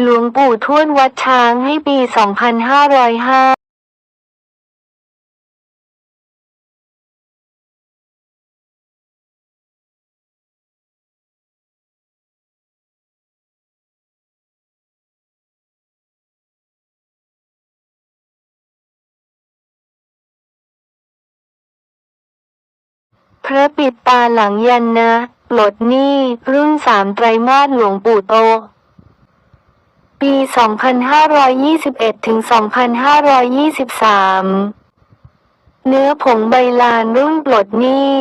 หลวงปู่ทวดวัดช้างให้ปี 2505พระปิดตาหลังยันนะ ปลดหนี้ รุ่นสามไตรมาสหลวงปู่โต ปี 2521 ถึง 2523 เนื้อผงใบลานรุ่นปลดหนี้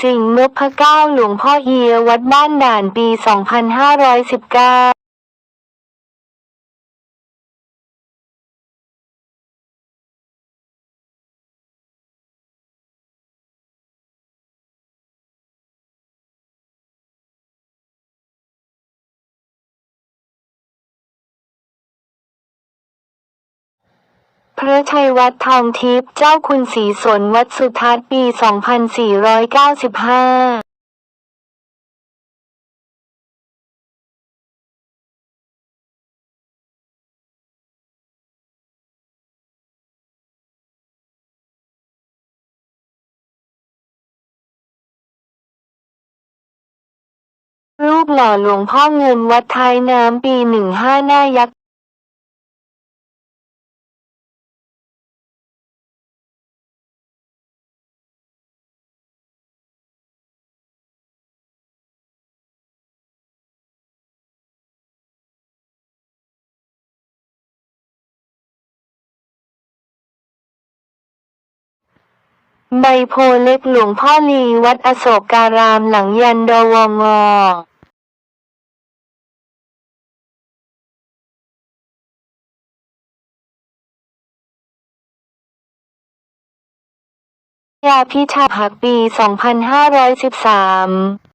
สิ่งห์นพเก้าหลวงพ่อเฮียวัดบ้านด่านปี 2519 พระชัยวัดทองทิพย์เจ้าคุณศรีสนวัดสุทัศน์ปี 2495รูปหล่อหลวงพ่อเงินวัดท้ายน้ำปี15หน้ายักษ์ ใบโพเล็กหลวงพ่อลีวัดอโศกการามหลังยันดวงอยาพิชาผักปี 2513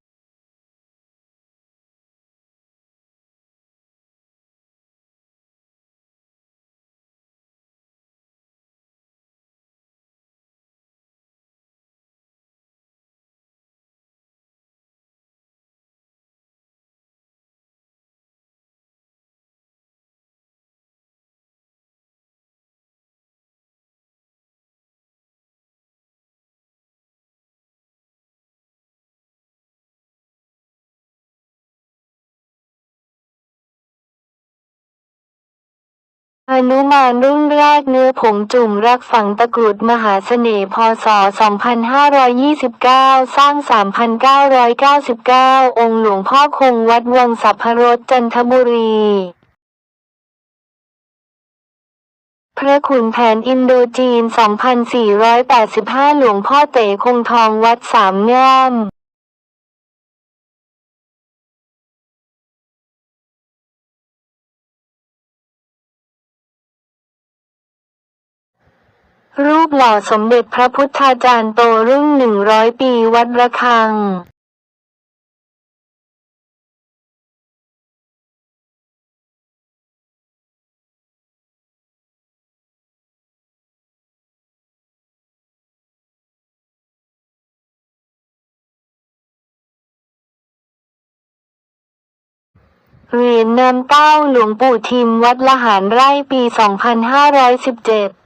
อนุมานรุ่นแรกเนื้อผงจุ่มรักฝังตะกรุดมหาเสน่ห์พศ 2529 สร้าง 3,999 องค์หลวงพ่อคงวัดวังสัพพรสจันทบุรีพระขุนแผนอินโดจีน 2485 หลวงพ่อเต๋คงทองวัดสามง่าม รูปหล่อสมเด็จพระพุทธาจารย์โตรุ่นหนึ่งร้อยปีวัดระฆังเหรียญน้ำเต้าหลวงปู่ทิมวัดละหารไร่ปี 2517